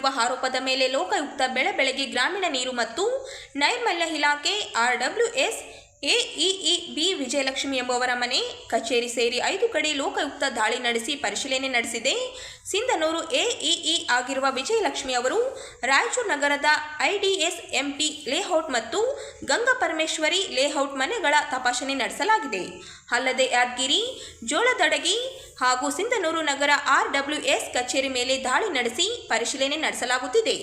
ಮಾಡಿರುವ ಆರೋಪದ ಮೇಲೆ ಲೋಕಾಯುಕ್ತ ಬೆಳಬೆಳಗ್ಗೆ ಗ್ರಾಮೀಣ ನೀರು ಮತ್ತು ನೈರ್ಮಲ್ಯ ಇಲಾಖೆ ಆರ್ಡಬ್ಲ್ಯೂಎಸ್ ಎಇಇ ಬಿ ವಿಜಯಲಕ್ಷ್ಮಿ ಎಂಬುವರ ಮನೆ ಕಚೇರಿ ಸೇರಿ ಐದು ಕಡೆ ಲೋಕಾಯುಕ್ತ ದಾಳಿ ನಡೆಸಿ ಪರಿಶೀಲನೆ ನಡೆಸಿದೆ. ಸಿಂಧನೂರು ಎಇಇ ಆಗಿರುವ ವಿಜಯಲಕ್ಷ್ಮಿ ಅವರು ರಾಯಚೂರು ನಗರದ ಐಡಿಎಸ್ ಎಂಪಿ ಲೇಔಟ್ ಮತ್ತು ಗಂಗಾ ಪರಮೇಶ್ವರಿ ಲೇಔಟ್ ಮನೆಗಳ ತಪಾಸಣೆ ನಡೆಸಲಾಗಿದೆ. ಅಲ್ಲದೆ ಯಾದಗಿರಿ, ಜೋಳದಡಗಿ ಹಾಗೂ ಸಿಂಧನೂರು ನಗರ ಆರ್ಡಬ್ಲ್ಯೂಎಸ್ ಕಚೇರಿ ಮೇಲೆ ದಾಳಿ ನಡೆಸಿ ಪರಿಶೀಲನೆ ನಡೆಸಲಾಗುತ್ತಿದೆ.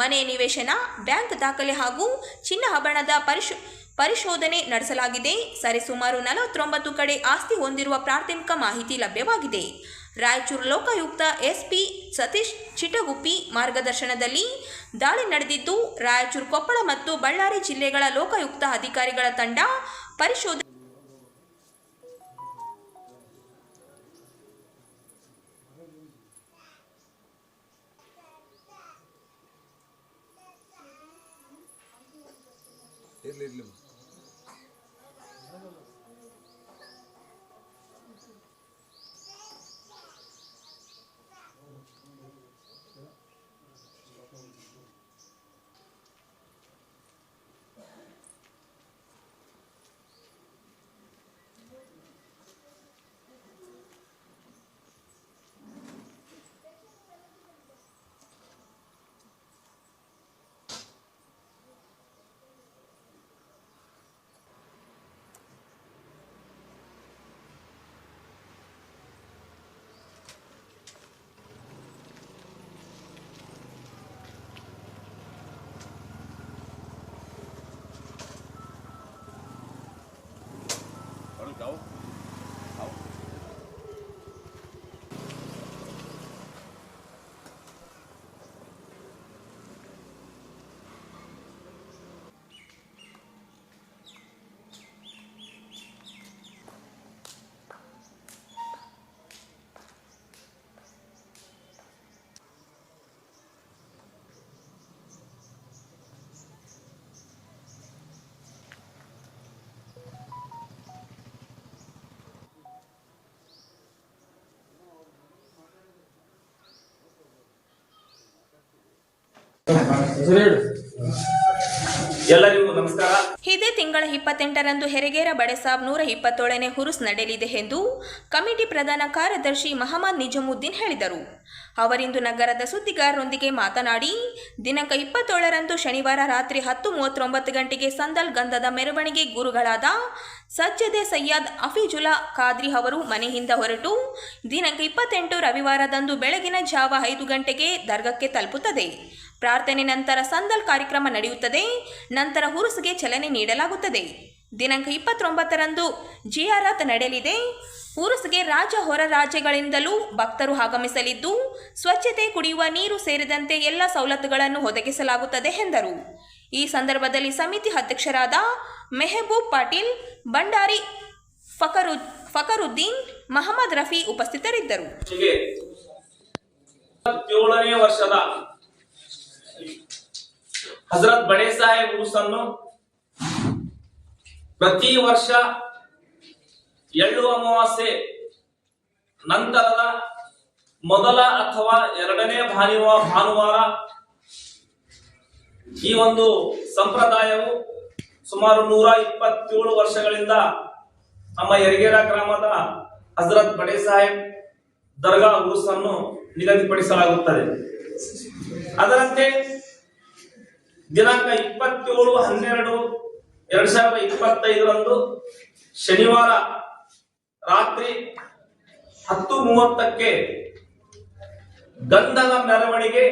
ಮನೆ ನಿವೇಶನ, ಬ್ಯಾಂಕ್ ದಾಖಲೆ ಹಾಗೂ ಚಿನ್ನಾಭರಣದ ಪರಿಶೋ, ಪರಿಶೋಧನೆ ನಡೆಸಲಾಗಿದೆ. ಸರಿಸುಮಾರು ನಲವತ್ತೊಂಬತ್ತು ಕಡೆ ಆಸ್ತಿ ಹೊಂದಿರುವ ಪ್ರಾಥಮಿಕ ಮಾಹಿತಿ ಲಭ್ಯವಾಗಿದೆ. ರಾಯಚೂರು ಲೋಕಾಯುಕ್ತ ಎಸ್ಪಿ ಸತೀಶ್ ಚಿಟಗುಪ್ಪಿ ಮಾರ್ಗದರ್ಶನದಲ್ಲಿ ದಾಳಿ ನಡೆದಿದ್ದು, ರಾಯಚೂರು ಕೊಪ್ಪಳ ಮತ್ತು ಬಳ್ಳಾರಿ ಜಿಲ್ಲೆಗಳ ಲೋಕಾಯುಕ್ತ ಅಧಿಕಾರಿಗಳ ತಂಡ ಪರಿಶೋಧನೆ decirle. mudar ಎಲ್ಲರಿಗೂ ನಮಸ್ಕಾರ. ಇದೇ ತಿಂಗಳ ಇಪ್ಪತ್ತೆಂಟರಂದು ಹೆರಿಗೇರ ಬಡೆಸಾಬ್ ನೂರ ಇಪ್ಪತ್ತೇಳನೇ ಹುರುಸ್ ನಡೆಯಲಿದೆ ಎಂದು ಕಮಿಟಿ ಪ್ರಧಾನ ಕಾರ್ಯದರ್ಶಿ ಮಹಮ್ಮದ್ ನಿಜಾಮುದ್ದೀನ್ ಹೇಳಿದರು. ಅವರಿಂದು ನಗರದ ಸುದ್ದಿಗಾರರೊಂದಿಗೆ ಮಾತನಾಡಿ, ದಿನಾಂಕ ಇಪ್ಪತ್ತೇಳರಂದು ಶನಿವಾರ ರಾತ್ರಿ ಹತ್ತು ಮೂವತ್ತೊಂಬತ್ತು ಗಂಟೆಗೆ ಸಂದಲ್ ಗಂಧದ ಮೆರವಣಿಗೆ ಗುರುಗಳಾದ ಸಜ್ಜದೆ ಸಯ್ಯದ್ ಅಫಿಜುಲಾ ಖಾದ್ರಿ ಅವರು ಮನೆಯಿಂದ ಹೊರಟು, ದಿನಾಂಕ ಇಪ್ಪತ್ತೆಂಟು ರವಿವಾರದಂದು ಬೆಳಗಿನ ಜಾವ ಐದು ಗಂಟೆಗೆ ದರ್ಗಕ್ಕೆ ತಲುಪುತ್ತದೆ. ಪ್ರಾರ್ಥನೆ ನಂತರ ಸಂದಲ್ ಕಾರ್ಯಕ್ರಮ ನಡೆಯುತ್ತದೆ. ನಂತರ ಹುರುಸಿಗೆ ಚಲನೆ ನೀಡಲಾಗುತ್ತದೆ. ದಿನಾಂಕ ಇಪ್ಪತ್ತೊಂಬತ್ತರಂದು ಜಿಯಾರತ್ ನಡೆಯಲಿದೆ. ಉರುಸ್ಗೆ ರಾಜ ಹೊರ ರಾಜ್ಯಗಳಿಂದಲೂ ಭಕ್ತರು ಆಗಮಿಸಲಿದ್ದು, ಸ್ವಚ್ಛತೆ ಕುಡಿಯುವ ನೀರು ಸೇರಿದಂತೆ ಎಲ್ಲ ಸವಲತ್ತುಗಳನ್ನು ಒದಗಿಸಲಾಗುತ್ತದೆ ಎಂದರು. ಈ ಸಂದರ್ಭದಲ್ಲಿ ಸಮಿತಿ ಅಧ್ಯಕ್ಷರಾದ ಮೆಹಬೂಬ್ ಪಾಟೀಲ್, ಭಂಡಾರಿ ಫಕರು ಫಕರುದ್ದೀನ್, ಮಹಮ್ಮದ್ ರಫಿ ಉಪಸ್ಥಿತರಿದ್ದರು. ಹಜರತ್ ಬಡೇ ಸಾಹೇಬ್ ಊಸನ್ನು ಪ್ರತಿ ವರ್ಷ ಎಳ್ಳು ಅಮಾವಾಸ್ಯೆ ನಂತರದ ಮೊದಲ ಅಥವಾ ಎರಡನೇ ಭಾನುವಾರ ಭಾನುವಾರ ಈ ಒಂದು ಸಂಪ್ರದಾಯವು ಸುಮಾರು ನೂರ ಇಪ್ಪತ್ತೇಳು ವರ್ಷಗಳಿಂದ ನಮ್ಮ ಯರಗೇರ ಗ್ರಾಮದ ಹಜರತ್ ಬಡೇ ಸಾಹೇಬ್ ದರ್ಗಾ ಉರುಸನ್ನು ನಿಗದಿಪಡಿಸಲಾಗುತ್ತದೆ. ಅದರಂತೆ ದಿನಾಂಕ ಇಪ್ಪತ್ತೇಳು, ಹನ್ನೆರಡು, ಎರಡ್ ಸಾವಿರದ ಇಪ್ಪತ್ತೈದರಂದು ಶನಿವಾರ ರಾತ್ರಿ ಹತ್ತು ಮೂವತ್ತಕ್ಕೆ ಗಂಧದ ಮೆರವಣಿಗೆ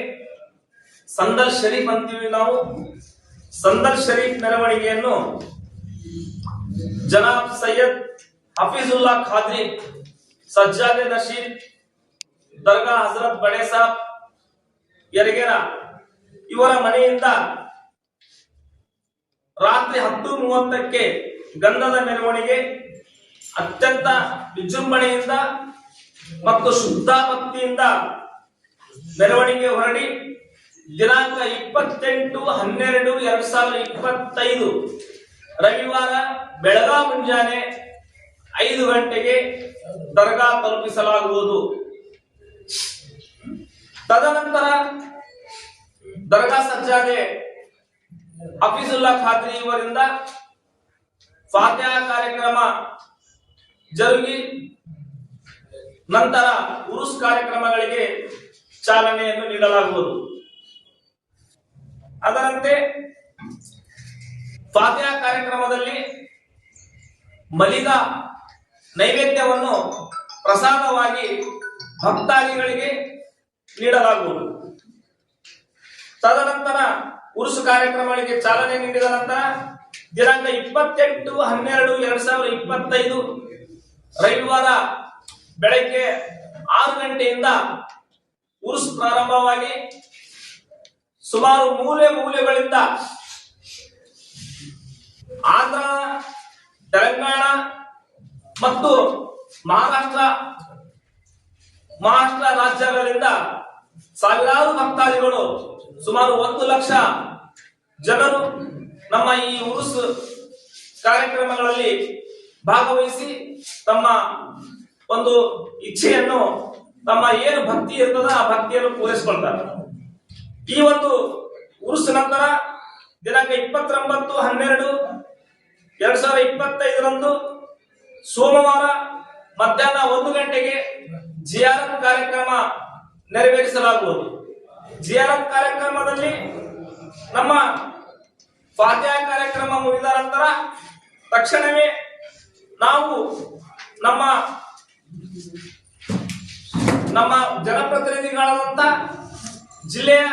ಸಂದರ್ ಶರೀಫ್ ಅಂತೀವಿ ನಾವು. ಸಂದರ್ ಶರೀಫ್ ಮೆರವಣಿಗೆಯನ್ನು ಜನಾಬ್ ಸೈಯದ್ ಹಫೀಜುಲ್ಲಾ ಖಾದ್ರಿ, ಸಜ್ಜಾದೆ ನಶೀದ್ ದರ್ಗಾ ಹಜರತ್ ಬಡೇಸಾಬ್ ಯರಗೇರ ಇವರ ಮನೆಯಿಂದ ರಾತ್ರಿ ಹತ್ತು ಮೂವತ್ತಕ್ಕೆ ಗಂಧದ ಮೆರವಣಿಗೆ, ಅತ್ಯಂತ ವಿಜೃಂಭಣೆಯಿಂದ ಮತ್ತು ಶುದ್ಧ ಭಕ್ತಿಯಿಂದ ಮೆರವಣಿಗೆ ಹೊರಡಿ, ದಿನಾಂಕ ಇಪ್ಪತ್ತೆಂಟು ಹನ್ನೆರಡು ಎರಡ್ ಸಾವಿರದ ಇಪ್ಪತ್ತೈದು ರವಿವಾರ ಬೆಳಗಾ ಮುಂಜಾನೆ ಐದು ಗಂಟೆಗೆ ದರ್ಗಾ ತಲುಪಿಸಲಾಗುವುದು. ತದನಂತರ ದರ್ಗಾ ಸಜ್ಜಾದೆ ಹಫೀಜುಲ್ಲಾ ಖಾತ್ರಿ ಇವರಿಂದ ಫಾತ್ಯಾ ಕಾರ್ಯಕ್ರಮ ಜರುಗಿ, ನಂತರ ಉರುಸ್ ಕಾರ್ಯಕ್ರಮಗಳಿಗೆ ಚಾಲನೆಯನ್ನು ನೀಡಲಾಗುವುದು. ಅದರಂತೆ ಫಾತ್ಯಾ ಕಾರ್ಯಕ್ರಮದಲ್ಲಿ ಮಲಿದ ನೈವೇದ್ಯವನ್ನು ಪ್ರಸಾದವಾಗಿ ಭಕ್ತಾದಿಗಳಿಗೆ ನೀಡಲಾಗುವುದು. ತದನಂತರ ಉರುಸು ಕಾರ್ಯಕ್ರಮಗಳಿಗೆ ಚಾಲನೆ ನೀಡಿದ ನಂತರ ದಿನಾಂಕ ಇಪ್ಪತ್ತೆಂಟು, ಹನ್ನೆರಡು, ಎರಡ್ ಸಾವಿರದ ಇಪ್ಪತ್ತೈದು ರವಿವಾರ ಬೆಳಗ್ಗೆ ಆರು ಗಂಟೆಯಿಂದ ಉರುಸು ಪ್ರಾರಂಭವಾಗಿ ಸುಮಾರು ಮೂಲೆ ಮೂಲೆಗಳಿಂದ ಆಂಧ್ರ, ತೆಲಂಗಾಣ ಮತ್ತು ಮಹಾರಾಷ್ಟ್ರ ಮಹಾರಾಷ್ಟ್ರ ರಾಜ್ಯಗಳಿಂದ ಸಾವಿರಾರು ಭಕ್ತಾದಿಗಳು, ಸುಮಾರು ಒಂದು ಲಕ್ಷ ಜನರು ನಮ್ಮ ಈ ಉರುಸ್ ಕಾರ್ಯಕ್ರಮಗಳಲ್ಲಿ ಭಾಗವಹಿಸಿ ತಮ್ಮ ಒಂದು ಇಚ್ಛೆಯನ್ನು, ತಮ್ಮ ಏನು ಭಕ್ತಿ ಇರ್ತದ ಆ ಭಕ್ತಿಯನ್ನು ಪೂರೈಸಿಕೊಳ್ತಾರೆ. ಈ ಒಂದು ಉರುಸ್ ನಂತರ ದಿನಾಂಕ ಇಪ್ಪತ್ತೊಂಬತ್ತು, ಹನ್ನೆರಡು, ಎರಡ್ ಸಾವಿರದ ಇಪ್ಪತ್ತೈದರಂದು ಸೋಮವಾರ ಮಧ್ಯಾಹ್ನ ಒಂದು ಗಂಟೆಗೆ ಜಿಆರ್ಎಂ ಕಾರ್ಯಕ್ರಮ ನೆರವೇರಿಸಲಾಗುವುದು. ಜಿಯಾರತ್ ಕಾರ್ಯಕ್ರಮದಲ್ಲಿ ನಮ್ಮ ಸ್ವಾಧ್ಯಾಯ ಕಾರ್ಯಕ್ರಮ ಮುಗಿದ ನಂತರ ತಕ್ಷಣವೇ ನಾವು ನಮ್ಮ ನಮ್ಮ ಜನಪ್ರತಿನಿಧಿಗಳಾದಂತ ಜಿಲ್ಲೆಯ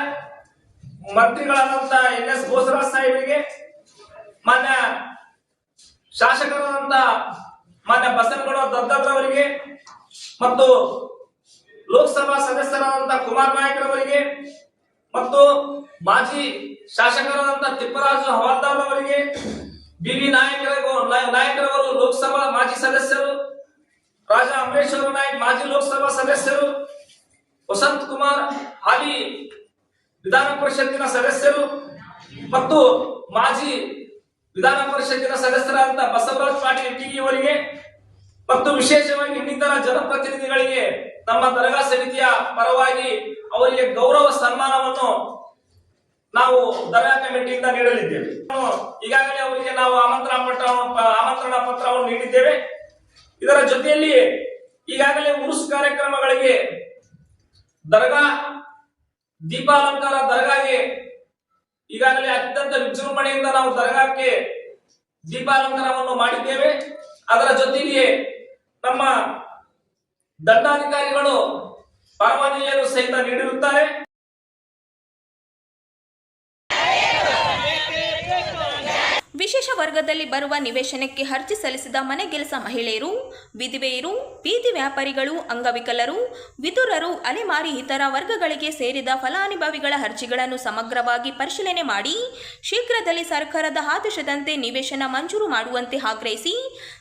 ಮಂತ್ರಿಗಳಾದಂತ ಎನ್ ಎಸ್ ಬೋಸರಾಜ್ ಸಾಹೇಬರಿಗೆ, ಮಾನ್ಯ ಶಾಸಕರಾದಂತ ಮಾನ್ಯ ಬಸನಗೌಡ ದತ್ತರವರಿಗೆ ಮತ್ತು ಲೋಕಸಭಾ ಸದಸ್ಯರಾದಂತಹ ಕುಮಾರ್ ನಾಯಕರವರಿಗೆ ಮತ್ತು ಮಾಜಿ ಶಾಸಕರಾದಂತಹ ತಿಪ್ಪರಾಜು ಹವಾಲ್ದಾರ್ ಅವರಿಗೆ ಬಿ ವಿ ನಾಯಕರ ನಾಯಕರವರು ಲೋಕಸಭಾ ಮಾಜಿ ಸದಸ್ಯರು, ರಾಜಾ ಅಮರೇಶ್ವರ ನಾಯಕ್ ಮಾಜಿ ಲೋಕಸಭಾ ಸದಸ್ಯರು, ವಸಂತ್ ಕುಮಾರ್ ಹಾಲಿ ವಿಧಾನ ಪರಿಷತ್ತಿನ ಸದಸ್ಯರು ಮತ್ತು ಮಾಜಿ ವಿಧಾನ ಪರಿಷತ್ತಿನ ಸದಸ್ಯರಾದ ಬಸವರಾಜ್ ಪಾಟೀಲ್ ಟಿಗಿ ಅವರಿಗೆ ಮತ್ತು ವಿಶೇಷವಾಗಿ ಇನ್ನಿತರ ಜನಪ್ರತಿನಿಧಿಗಳಿಗೆ ನಮ್ಮ ದರ್ಗಾ ಸಮಿತಿಯ ಪರವಾಗಿ ಅವರಿಗೆ ಗೌರವ ಸನ್ಮಾನವನ್ನು ನಾವು ದರ್ಗಾ ಕಮಿಟಿಯಿಂದ ನೀಡಲಿದ್ದೇವೆ. ಈಗಾಗಲೇ ಅವರಿಗೆ ನಾವು ಆಮಂತ್ರಣ ಪತ್ರ, ಆಮಂತ್ರಣ ಪತ್ರವನ್ನು ನೀಡಿದ್ದೇವೆ. ಇದರ ಜೊತೆಯಲ್ಲಿ ಈಗಾಗಲೇ ಉರುಸ್ ಕಾರ್ಯಕ್ರಮಗಳಿಗೆ ದರ್ಗಾ ದೀಪಾಲಂಕಾರ ದರ್ಗಾಗೆ ಈಗಾಗಲೇ ಅತ್ಯಂತ ವಿಜೃಂಭಣೆಯಿಂದ ನಾವು ದರ್ಗಾಕ್ಕೆ ದೀಪಾಲಂಕಾರವನ್ನು ಮಾಡಿದ್ದೇವೆ. ಅದರ ಜೊತೆಗೆ ನಮ್ಮ ದಂಡಾಧಿಕಾರಿಗಳು ಪರವಾನಗಿಯನ್ನು ಸಹಿತ ನೀಡಿರುತ್ತಾರೆ. ವಿಶೇಷ ವರ್ಗದಲ್ಲಿ ಬರುವ ನಿವೇಶನಕ್ಕೆ ಅರ್ಜಿ ಸಲ್ಲಿಸಿದ ಮನೆಗೆಲಸ ಮಹಿಳೆಯರು, ವಿಧವೆಯರು, ಬೀದಿ ವ್ಯಾಪಾರಿಗಳು, ಅಂಗವಿಕಲರು, ವಿದುರರು, ಅಲೆಮಾರಿ ಇತರ ವರ್ಗಗಳಿಗೆ ಸೇರಿದ ಫಲಾನುಭವಿಗಳ ಅರ್ಜಿಗಳನ್ನು ಸಮಗ್ರವಾಗಿ ಪರಿಶೀಲನೆ ಮಾಡಿ ಶೀಘ್ರದಲ್ಲಿ ಸರ್ಕಾರದ ಆದೇಶದಂತೆ ನಿವೇಶನ ಮಂಜೂರು ಮಾಡುವಂತೆ ಆಗ್ರಹಿಸಿ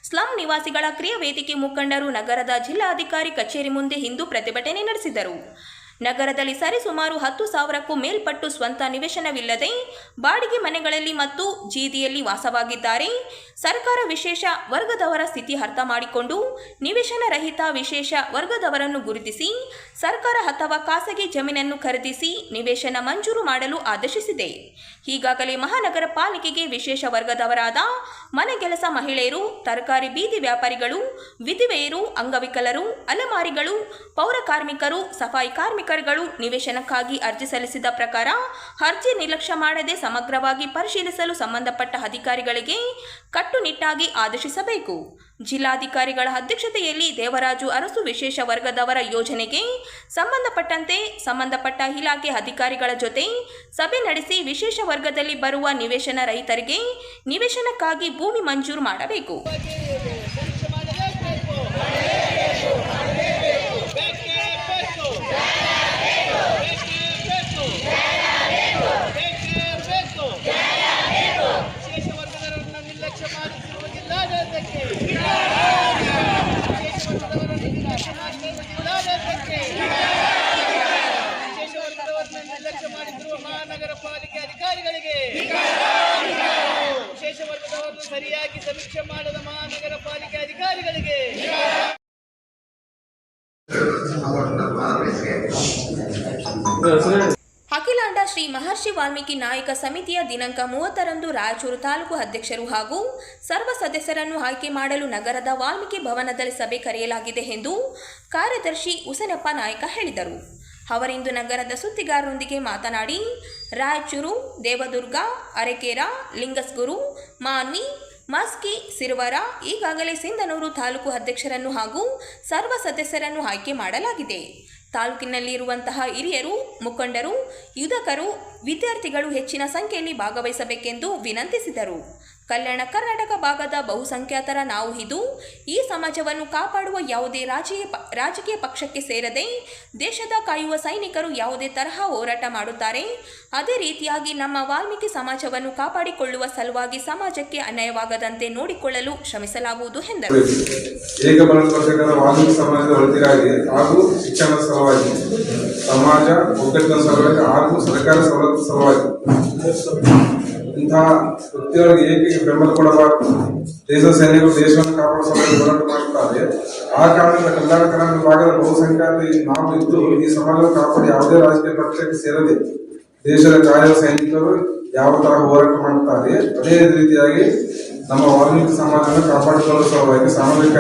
ಸ್ಲಂ ನಿವಾಸಿಗಳ ಕ್ರಿಯಾ ವೇದಿಕೆ ಮುಖಂಡರು ನಗರದ ಜಿಲ್ಲಾಧಿಕಾರಿ ಕಚೇರಿ ಮುಂದೆ ಇಂದು ಪ್ರತಿಭಟನೆ ನಡೆಸಿದರು. ನಗರದಲ್ಲಿ ಸರಿಸುಮಾರು ಹತ್ತು ಸಾವಿರಕ್ಕೂ ಮೇಲ್ಪಟ್ಟು ಸ್ವಂತ ನಿವೇಶನವಿಲ್ಲದೆ ಬಾಡಿಗೆ ಮನೆಗಳಲ್ಲಿ ಮತ್ತು ಜೀದಿಯಲ್ಲಿ ವಾಸವಾಗಿದ್ದಾರೆ. ಸರ್ಕಾರ ವಿಶೇಷ ವರ್ಗದವರ ಸ್ಥಿತಿ ಅರ್ಥ ಮಾಡಿಕೊಂಡು ನಿವೇಶನ ರಹಿತ ವಿಶೇಷ ವರ್ಗದವರನ್ನು ಗುರುತಿಸಿ ಸರ್ಕಾರ ಅಥವಾ ಖಾಸಗಿ ಜಮೀನನ್ನು ಖರೀದಿಸಿ ನಿವೇಶನ ಮಂಜೂರು ಮಾಡಲು ಆದೇಶಿಸಿದೆ. ಈಗಾಗಲೇ ಮಹಾನಗರ ಪಾಲಿಕೆಗೆ ವಿಶೇಷ ವರ್ಗದವರಾದ ಮನೆಗೆಲಸ ಮಹಿಳೆಯರು, ತರಕಾರಿ ಬೀದಿ ವ್ಯಾಪಾರಿಗಳು, ವಿಧಿವೆಯರು, ಅಂಗವಿಕಲರು, ಅಲೆಮಾರಿಗಳು, ಪೌರ ಕಾರ್ಮಿಕರು, ಸಫಾಯಿ ಕಾರ್ಮಿಕರುಗಳು ನಿವೇಶನಕ್ಕಾಗಿ ಅರ್ಜಿ ಸಲ್ಲಿಸಿದ ಪ್ರಕಾರ ಅರ್ಜಿ ನಿರ್ಲಕ್ಷ್ಯ ಮಾಡದೆ ಸಮಗ್ರವಾಗಿ ಪರಿಶೀಲಿಸಲು ಸಂಬಂಧಪಟ್ಟ ಅಧಿಕಾರಿಗಳಿಗೆ ಕಟ್ಟುನಿಟ್ಟಾಗಿ ಆದೇಶಿಸಬೇಕು. ಜಿಲ್ಲಾಧಿಕಾರಿಗಳ ಅಧ್ಯಕ್ಷತೆಯಲ್ಲಿ ದೇವರಾಜು ಅರಸು ವಿಶೇಷ ವರ್ಗದವರ ಯೋಜನೆಗೆ ಸಂಬಂಧಪಟ್ಟಂತೆ ಸಂಬಂಧಪಟ್ಟ ಇಲಾಖೆ ಅಧಿಕಾರಿಗಳ ಜೊತೆ ಸಭೆ ನಡೆಸಿ ವಿಶೇಷ ವರ್ಗದಲ್ಲಿ ಬರುವ ನಿವೇಶನ ರೈತರಿಗೆ ನಿವೇಶನಕ್ಕಾಗಿ ಭೂಮಿ ಮಂಜೂರು ಮಾಡಬೇಕು. ಸರಿಯಾಗಿ ಸಮೀಕ್ಷೆ ಮಾಡದ ಮಹಾನಗರ ಪಾಲಿಕೆ ಅಧಿಕಾರಿಗಳಿಗೆ. ಅಖಿಲಾಂಡ ಶ್ರೀ ಮಹರ್ಷಿ ವಾಲ್ಮೀಕಿ ನಾಯಕ ಸಮಿತಿಯ ದಿನಾಂಕ ಮೂವತ್ತರಂದು ರಾಯಚೂರು ತಾಲೂಕು ಅಧ್ಯಕ್ಷರು ಹಾಗೂ ಸರ್ವ ಸದಸ್ಯರನ್ನು ಆಯ್ಕೆ ಮಾಡಲು ನಗರದ ವಾಲ್ಮೀಕಿ ಭವನದಲ್ಲಿ ಸಭೆ ಕರೆಯಲಾಗಿದೆ ಎಂದು ಕಾರ್ಯದರ್ಶಿ ಉಸನಪ್ಪ ನಾಯಕ ಹೇಳಿದರು. ಅವರಿಂದು ನಗರದ ಸುದ್ದಿಗಾರರೊಂದಿಗೆ ಮಾತನಾಡಿ ರಾಯಚೂರು, ದೇವದುರ್ಗ, ಅರೆಕೇರ, ಲಿಂಗಸ್ಗುರು, ಮಾನ್ವಿ, ಮಸ್ಕಿ, ಸಿರುವರ, ಈಗಾಗಲೇ ಸಿಂಧನೂರು ತಾಲೂಕು ಅಧ್ಯಕ್ಷರನ್ನು ಹಾಗೂ ಸರ್ವ ಸದಸ್ಯರನ್ನು ಆಯ್ಕೆ ಮಾಡಲಾಗಿದೆ. ತಾಲೂಕಿನಲ್ಲಿರುವಂತಹ ಹಿರಿಯರು, ಮುಖಂಡರು ಯುದಕರು ವಿದ್ಯಾರ್ಥಿಗಳು ಹೆಚ್ಚಿನ ಸಂಖ್ಯೆಯಲ್ಲಿ ಭಾಗವಹಿಸಬೇಕೆಂದು ವಿನಂತಿಸಿದರು. ಕಲ್ಯಾಣ ಕರ್ನಾಟಕ ಭಾಗದ ಬಹುಸಂಖ್ಯಾತರ ನಾವು ಇದು. ಈ ಸಮಾಜವನ್ನು ಕಾಪಾಡುವ ಯಾವುದೇ ರಾಜಕೀಯ ರಾಜಕೀಯ ಪಕ್ಷಕ್ಕೆ ಸೇರದೆ ದೇಶದ ಕಾಯುವ ಸೈನಿಕರು ಯಾವುದೇ ತರಹ ಹೋರಾಟ ಮಾಡುತ್ತಾರೆ. ಅದೇ ರೀತಿಯಾಗಿ ನಮ್ಮ ವಾಲ್ಮೀಕಿ ಸಮಾಜವನ್ನು ಕಾಪಾಡಿಕೊಳ್ಳುವ ಸಲುವಾಗಿ ಸಮಾಜಕ್ಕೆ ಅನ್ಯಾಯವಾಗದಂತೆ ನೋಡಿಕೊಳ್ಳಲು ಶ್ರಮಿಸಲಾಗುವುದು ಎಂದರು. ಸಲುವಾಗಿ ಇಂತಹ ವ್ಯಕ್ತಿಗಳಿಗೆ ಏಕೆ ಬೆಂಬಲ ಕೊಡಬಾರದು ದೇಶದ ಸೈನಿಕರು ದೇಶವನ್ನು ಕಾಪಾಡುವ ಹೋರಾಟ ಮಾಡುತ್ತಾರೆ ಆ ಕಾರಣದಿಂದ ಕಲ್ಯಾಣ ಕರ್ನಾಟಕ ಭಾಗದ ಬಹುಸಂಖ್ಯಾತ ನಾವು ಇದ್ದು, ಈ ಸಮಾಜವನ್ನು ಕಾಪಾಡಿ ಯಾವುದೇ ರಾಜಕೀಯ ಪಕ್ಷಕ್ಕೆ ಸೇರದೆ ದೇಶದ ಕಾರ್ಯ ಸೈನಿಕರು ಯಾವ ತರ ಹೋರಾಟ ಮಾಡುತ್ತಾರೆ ಅದೇ ರೀತಿಯಾಗಿ ನಮ್ಮ ವಾಲ್ಮೀಕಿ ಸಮಾಜವನ್ನು ಕಾಪಾಡಿಕೊಳ್ಳುವ ಸಲುವಾಗಿ ಸಾಮಾಜಿಕ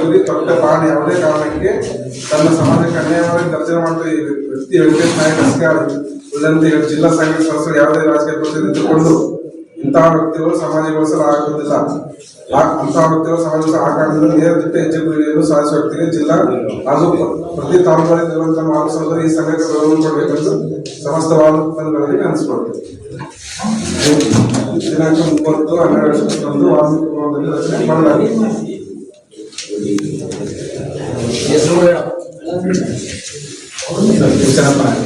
ಗುರಿ ದೊಡ್ಡ ಕಾರಣ ಯಾವುದೇ ಕಾರಣಕ್ಕೆ ತನ್ನ ಸಮಾಜಕ್ಕೆ ಅನ್ಯಾಯವಾಗಿ ದರ್ಶನ ಮಾಡುವ ಈ ವ್ಯಕ್ತಿ ವೆಂಕಟೇಶ್ ನಾಯಕ್ ಉಳ್ಳಂತೆ ಜಿಲ್ಲಾ ಸಂಘಟ ಸದಸ್ಯರು ಯಾವುದೇ ರಾಜಕೀಯ ಪಕ್ಷದಲ್ಲಿ ಇದ್ದುಕೊಂಡು ಇಂತಹ ವ್ಯಕ್ತಿಗಳು ಸಮಾಜಗೊಳಿಸಲು ಆಗುವುದಿಲ್ಲ ಆ- ಅಂತಹ ವ್ಯಕ್ತಿಗಳು ಸಮಾಜದ ಆ ಕಾರಣದಿಂದ ನೇರ ದಿಟ್ಟ ಹೆಜ್ಜೆ ಗುರಿಯನ್ನು ಸಾಧಿಸುವ ವ್ಯಕ್ತಿಗೆ ಜಿಲ್ಲಾ ಹಾಗೂ ಪ್ರ- ಪ್ರತಿ ತಾಲೂಕಲ್ಲಿ ಇರುವಂತಹ ಮಾರ್ಗ ಸಹೋದರ ಈ ಸಂಘಕ್ಕೆ ಗೌರವ ಕೊಡಬೇಕೆಂದು ಸಮಸ್ತ ವಾಲ್ಮೀಕಿ ಅನಿಸ್ಕೊಳ್ತೇವೆ ದಿನಾಂಕ ಮೂವತ್ತು ಹನ್ನೆರಡು ಇಪ್ಪತ್ತೊಂದು ವಾಲ್ಮೀಕಿ ಭವನದಲ್ಲಿ ರಚನೆ ಮಾಡಲಾಗಿದೆ ಹಾಗೂ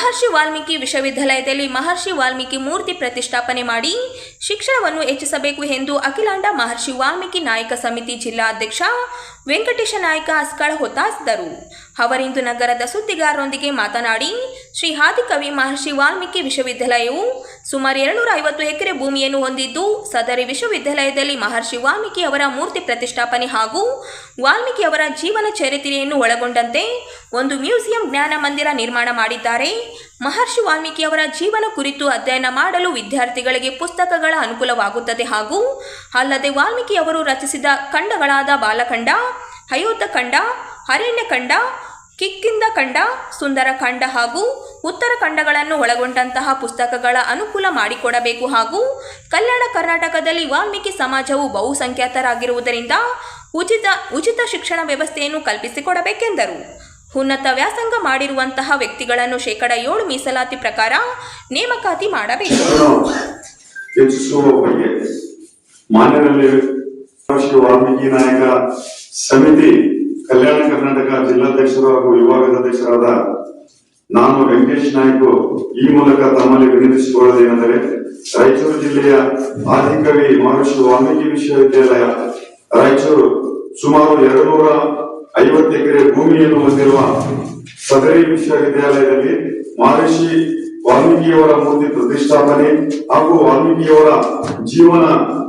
ಮಹರ್ಷಿ ವಾಲ್ಮೀಕಿ ವಿಶ್ವವಿದ್ಯಾಲಯದಲ್ಲಿ ಮಹರ್ಷಿ ವಾಲ್ಮೀಕಿ ಮೂರ್ತಿ ಪ್ರತಿಷ್ಠಾಪನೆ ಮಾಡಿ ಶಿಕ್ಷಣವನ್ನು ಹೆಚ್ಚಿಸಬೇಕು ಎಂದು ಅಖಿಲಾಂಡ ಮಹರ್ಷಿ ವಾಲ್ಮೀಕಿ ನಾಯಕ ಸಮಿತಿ ಜಿಲ್ಲಾ ಅಧ್ಯಕ್ಷ ವೆಂಕಟೇಶ ನಾಯಕ ಅಸ್ಕಳ ಹೊತ್ತಾಸಿದರು. ಅವರಿಂದು ನಗರದ ಸುದ್ದಿಗಾರರೊಂದಿಗೆ ಮಾತನಾಡಿ, ಶ್ರೀ ಹಾದಿಕವಿ ಮಹರ್ಷಿ ವಾಲ್ಮೀಕಿ ವಿಶ್ವವಿದ್ಯಾಲಯವು ಸುಮಾರು ಎರಡುನೂರ ಐವತ್ತು ಎಕರೆ ಭೂಮಿಯನ್ನು ಹೊಂದಿದ್ದು, ಸದರಿ ವಿಶ್ವವಿದ್ಯಾಲಯದಲ್ಲಿ ಮಹರ್ಷಿ ವಾಲ್ಮೀಕಿ ಅವರ ಮೂರ್ತಿ ಪ್ರತಿಷ್ಠಾಪನೆ ಹಾಗೂ ವಾಲ್ಮೀಕಿ ಅವರ ಜೀವನ ಚರಿತ್ರೆಯನ್ನು ಒಳಗೊಂಡಂತೆ ಒಂದು ಮ್ಯೂಸಿಯಂ ಜ್ಞಾನ ಮಂದಿರ ನಿರ್ಮಾಣ ಮಾಡಿದ್ದಾರೆ. ಮಹರ್ಷಿ ವಾಲ್ಮೀಕಿಯವರ ಜೀವನ ಕುರಿತು ಅಧ್ಯಯನ ಮಾಡಲು ವಿದ್ಯಾರ್ಥಿಗಳಿಗೆ ಪುಸ್ತಕಗಳ ಅನುಕೂಲವಾಗುತ್ತದೆ ಹಾಗೂ ಅಲ್ಲದೆ ವಾಲ್ಮೀಕಿಯವರು ರಚಿಸಿದ ಖಂಡಗಳಾದ ಬಾಲಖಂಡ ಅಯೋಧ್ಯಖಂಡ ಅರಣ್ಯಖಂಡ ಕಿಕ್ಕಿಂದ ಖಂಡ ಸುಂದರಖಂಡ ಹಾಗೂ ಉತ್ತರ ಖಂಡಗಳನ್ನು ಒಳಗೊಂಡಂತಹ ಪುಸ್ತಕಗಳ ಅನುಕೂಲ ಮಾಡಿಕೊಡಬೇಕು ಹಾಗೂ ಕಲ್ಯಾಣ ಕರ್ನಾಟಕದಲ್ಲಿ ವಾಲ್ಮೀಕಿ ಸಮಾಜವು ಬಹುಸಂಖ್ಯಾತರಾಗಿರುವುದರಿಂದ ಉಚಿತ ಉಚಿತ ಶಿಕ್ಷಣ ವ್ಯವಸ್ಥೆಯನ್ನು ಕಲ್ಪಿಸಿಕೊಡಬೇಕೆಂದರು. ಉನ್ನತ ವ್ಯಾಸಂಗ ಮಾಡಿರುವಂತಹ ವ್ಯಕ್ತಿಗಳನ್ನು ಶೇಕಡ ಏಳು ಮೀಸಲಾತಿ ಪ್ರಕಾರ ನೇಮಕಾತಿ ಮಾಡಬೇಕು. ವಾಲ್ಮೀಕಿ ನಾಯಕ ಸಮಿತಿ ಕಲ್ಯಾಣ ಕರ್ನಾಟಕ ಜಿಲ್ಲಾಧ್ಯಕ್ಷರು ಹಾಗೂ ವಿಭಾಗದ ಅಧ್ಯಕ್ಷರಾದ ನಾನು ವೆಂಕಟೇಶ್ ನಾಯ್ಕು ಈ ಮೂಲಕ ತಮ್ಮಲ್ಲಿ ವಿನಂತಿಸಿಕೊಳ್ಳೋದೇನೆಂದರೆ ರಾಯಚೂರು ಜಿಲ್ಲೆಯ ಆದಿಕವಿ ಮಹರ್ಷಿ ವಾಲ್ಮೀಕಿ ವಿಶ್ವವಿದ್ಯಾಲಯ ರಾಯಚೂರು ಸುಮಾರು ಎರಡು ನೂರ ಐವತ್ತು ಎಕರೆ ಭೂಮಿಯನ್ನು ಹೊಂದಿರುವ ಸದರಿ ವಿಶ್ವವಿದ್ಯಾಲಯದಲ್ಲಿ ಮಹರ್ಷಿ ವಾಲ್ಮೀಕಿಯವರ ಮೂರ್ತಿ ಪ್ರತಿಷ್ಠಾಪನೆ ಹಾಗೂ ವಾಲ್ಮೀಕಿಯವರ ಜೀವನ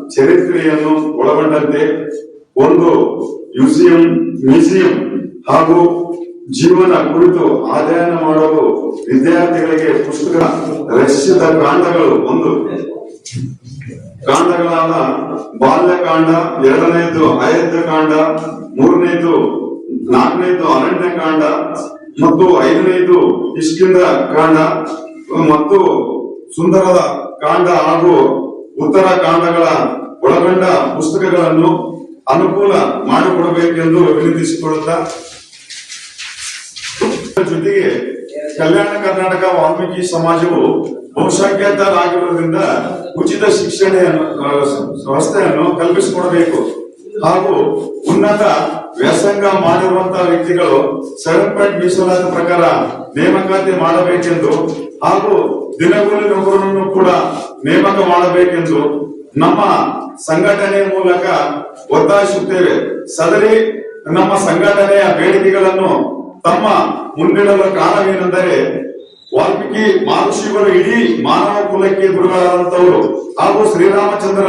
ಚರಿತ್ರೆಯನ್ನು ಒಳಗೊಂಡಂತೆ ಒಂದು ಮ್ಯೂಸಿಯಂ ಮ್ಯೂಸಿಯಂ ಹಾಗೂ ಜೀವನ ಕುರಿತು ಅಧ್ಯಯನ ಮಾಡಲು ವಿದ್ಯಾರ್ಥಿಗಳಿಗೆ ಪುಸ್ತಕ ರಚಿಸಿದ ಕಾಂಡಗಳು ಒಂದು. ಕಾಂಡಗಳಾದ ಬಾಲ್ಯಕಾಂಡ, ಎರಡನೇದು ಅಯೋಧ್ಯಕಾಂಡ ಮೂರನೇದು ನಾಲ್ಕನೇದು ಅರಣ್ಯಕಾಂಡ ಮತ್ತು ಐದನೇದು ಇಷ್ಕಿಂದ ಕಾಂಡ ಮತ್ತು ಸುಂದರದ ಕಾಂಡ ಹಾಗೂ ಉತ್ತರ ಕಾಂಡಗಳ ಒಳಗೊಂಡ ಪುಸ್ತಕಗಳನ್ನು ಅನುಕೂಲ ಮಾಡಿಕೊಡಬೇಕೆಂದು ವಿನಂತಿಸಿಕೊಳ್ಳುತ್ತಾ. ಜೊತೆಗೆ ಕಲ್ಯಾಣ ಕರ್ನಾಟಕ ವಾಲ್ಮೀಕಿ ಸಮಾಜವು ಬಹುಸಂಖ್ಯಾತರಾಗಿರುವುದರಿಂದ ಉಚಿತ ಶಿಕ್ಷಣ ವ್ಯವಸ್ಥೆಯನ್ನು ಕಲ್ಪಿಸಿಕೊಡಬೇಕು ಹಾಗೂ ಉನ್ನತ ವ್ಯಾಸಂಗ ಮಾಡಿರುವಂತಹ ವ್ಯಕ್ತಿಗಳು ಸೆವೆನ್ ಪಾಯಿಂಟ್ ಮೀಸಲಾತಿ ಪ್ರಕಾರ ನೇಮಕಾತಿ ಮಾಡಬೇಕೆಂದು ಹಾಗೂ ದಿನಗೂಲಿ ನೌಕರರನ್ನು ಕೂಡ ನೇಮಕ ಮಾಡಬೇಕೆಂದು ನಮ್ಮ ಸಂಘಟನೆ ಮೂಲಕ ಒತ್ತಾಯಿಸುತ್ತೇವೆ. ಸದರಿ ನಮ್ಮ ಸಂಘಟನೆಯ ಬೇಡಿಕೆಗಳನ್ನು ತಮ್ಮ ಮುಂದಿಡಲು ಕಾರಣವೇನೆಂದರೆ ವಾಲ್ಮೀಕಿ ಮಹರ್ಷಿಗಳು ಇಡೀ ಮಾನವ ಕುಲಕ್ಕೆ ಗುರುಗಳಾದಂತವರು ಹಾಗೂ ಶ್ರೀರಾಮಚಂದ್ರ